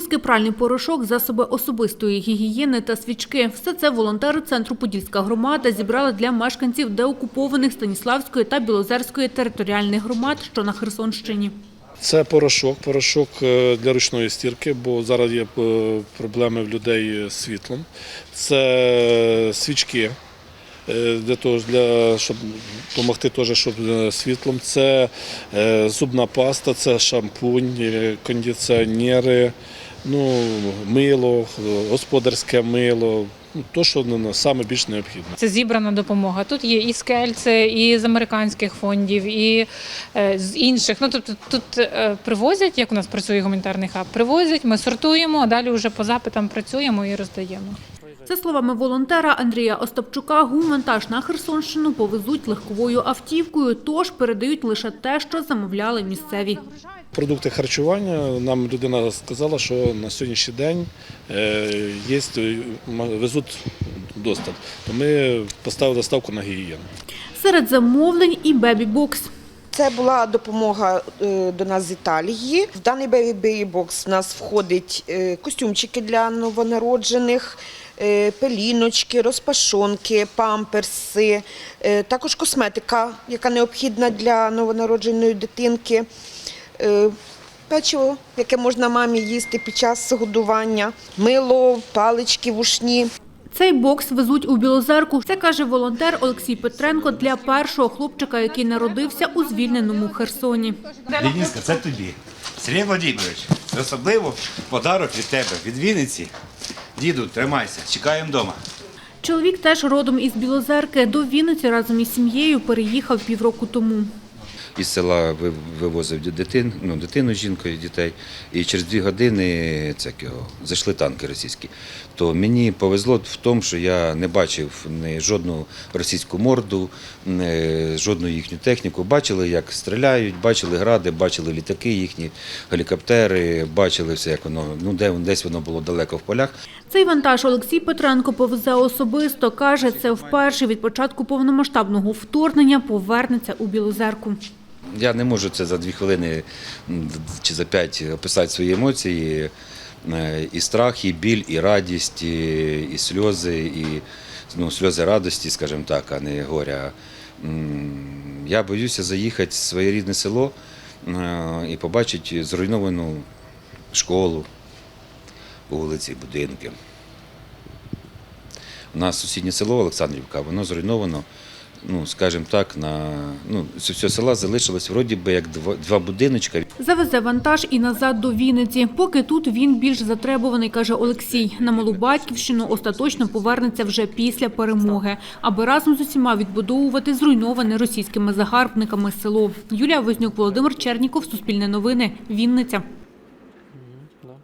мотузки, пральний порошок, засоби особистої гігієни та свічки. Все це волонтери центру Подільська громада зібрали для мешканців деокупованих Станіславської та Білозерської територіальних громад, що на Херсонщині. Це порошок, порошок е, для ручної стірки, бо зараз є е, проблеми в людей з світлом. Це свічки е, для того, для, щоб допомогти теж, щоб світлом. Це зубна паста, це шампунь, кондиціонери, ну, мило, господарське мило. Ну, то, що саме більш необхідно. Це зібрана допомога. Тут є і з Кельце, і з американських фондів, і е, з інших. Ну тобто тут е, привозять, як у нас працює гуманітарний хаб, привозять, ми сортуємо, а далі вже по запитам працюємо і роздаємо. За словами волонтера Андрія Остапчука, гумвантаж на Херсонщину повезуть легковою автівкою, тож передають лише те, що замовляли місцеві. Продукти харчування нам людина сказала, що на сьогоднішній день е, є, е, везуть доступ. То ми поставили ставку на гігієну. Серед замовлень і бебі-бокс. Це була допомога е, до нас з Італії. В даний Baby Box в нас входить костюмчики для новонароджених, пеліночки, розпашонки, памперси, також косметика, яка необхідна для новонародженої дитинки. Е, Печиво, яке можна мамі їсти під час годування, мило, палички вушні. Цей бокс везуть у Білозерку. Це каже волонтер Олексій Петренко для першого хлопчика, який народився у звільненому Херсоні. Деніска, це тобі. Сергій Владимирович, особливо подарок від тебе, від Вінниці. Діду, тримайся, чекаємо вдома. Чоловік теж родом із Білозерки. До Вінниці разом із сім'єю переїхав півроку тому. Із села вивозив дитин, ну, дитину з жінкою, дітей, і через дві години це його, зайшли танки російські. То мені повезло в тому, що я не бачив ні жодну російську морду, жодну їхню техніку. Бачили, як стріляють, бачили гради, бачили літаки їхні, гелікоптери, бачили все, як воно, ну де, десь воно було далеко в полях. Цей вантаж Олексій Петренко повезе особисто. Каже, це вперше від початку повномасштабного вторгнення повернеться у Білозерку. Я не можу це за дві хвилини чи за п'ять описати свої емоції. Е, І страх, і біль, і радість, і, і сльози, і ну, сльози радості, скажімо так, а не горя. Я боюся заїхати в своє рідне село е, і побачити зруйновану школу, вулиці, будинки. У нас сусіднє село Олександрівка, воно зруйновано, ну, скажімо так, на ну, з всього села залишилось вроді би як два, два будиночка. Завезе вантаж і назад до Вінниці. Поки тут він більш затребуваний, каже Олексій. На малу батьківщину остаточно повернеться вже після перемоги, аби разом з усіма відбудовувати зруйноване російськими загарбниками село. Юлія Вознюк, Володимир Черніков, Суспільне новини, Вінниця.